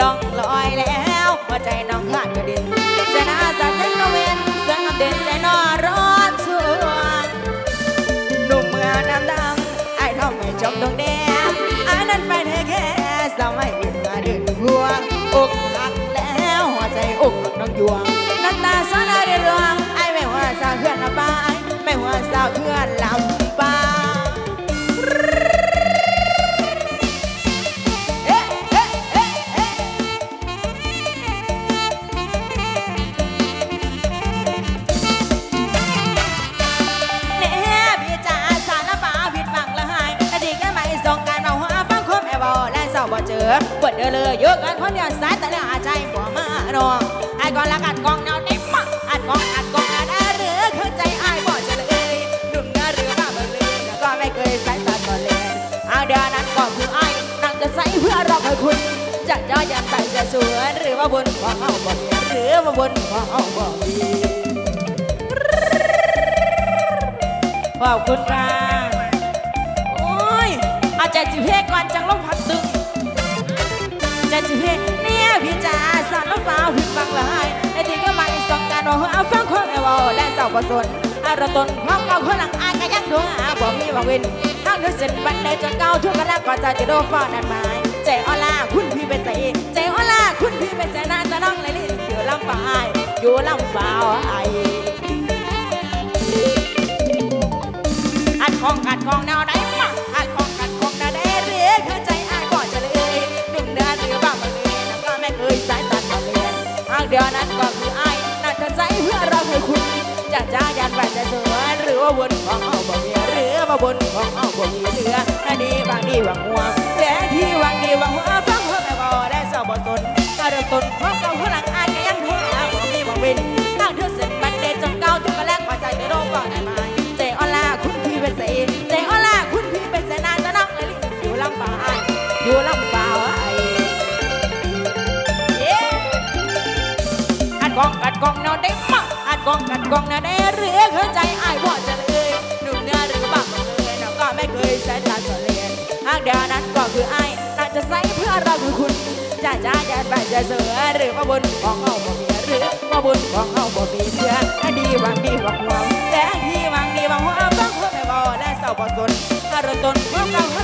ลองลอยแล้วหัวใจน้องขาดกระเด็นจะน่าจะเต้นกระเวนเสียงเด่นใจนอร้อนชวนหนุ่มเมืองน้ำดำไอ้ท้องไม่จบตรงแดงอันนั้นไปเธอแค่สมัยอื่นมาเดินห่วงอกหักแล้วหัวใจอกหักน้องยวง อปวดเดือเลยเยอะกันคนเดียวสายแต่เรื่อาใจผัวมาหนองไอ้กอนละกันกองแนวเต็มาอัดกองอัดกองอัดหรือเข้าใจไอ้บ่เฉลยหนุ่มเนื้อหรือบ้าเบลยแล้วก็ไม่เคยสายตาก่อนเลยเอาเดือนนั้นก็คือไอ้นั่งจะใส่เพื่อรอให้คุณจะย่อยันไปจะสวนหรือว่าบนของเอาบ่มีหรือว่าบนของเอาบ่มีขอบคุณค่ะโอ้ยอาใจสิเพก่อนจังล เอาฟังคนไอ้วอและเศร้าประสนอารตนความเก่าคนหลังอายก็ยังดูหาบ่มีบ่เว้นทางด้วยเส้นบันไดจนเก่าทุกกันแล้วก็จะจะโดนฟ้อนันหมายใจออล่าคุณพี่ไปใส่ใจออล่าคุณพี่ไปใส่นาจะน้องเลยลิ้นอยู่ลำปายอยู่ลำเปล่าไออัดของอัดของแนวไหน ว่าบนของเอาบ่มีหรือว่าบนของเอาบ่มีเรืออันนี้บางดีหวังหัวแต่ที่หวังดีหวังหัวฟังเพื่อไม่บ่ได้เศร้าบ่ตนก็เริ่มต้นความเก่าข้างหลังอายก็ยังโทษบ่มีบ่เว้นตั้งเธอเสร็จบันเดจนเก่าจนกระแลกกว่าใจจะโดนก่อนได้ไหมเจออล่าคุณพี่เป็นเสเจออล่าคุณพี่เป็นเสนานจะนักเลยอยู่ลำบากอยู่ลำบากไอ้เย้อัดกองอัดกองแนได้มา กองอัดกองนวได้เรือเข้าใจไอ้บ่จะเลยหนุ่มเนื้อหรือบ้าบังเลยเราก็ไม่เคยใส่ตาจะเรียนหากเดียวนั้นก็คือไอ้น่าจะใส่เพื่อเราคือคุณจะจ้าจะไปจะเสือหรือว่าบนของเอาบ่มีหรือว่าบนของเอาบ่มีเสือดีหวังดีหวังหวังแต่ที่หวังดีหวังหัวต้องหัวไม่บ่และเศร้าบ่ตนอารมณ์ตนพวกเราข้างหลังอายก็ยังโทรหาบ่อเป็นถ้าเธอเร็จ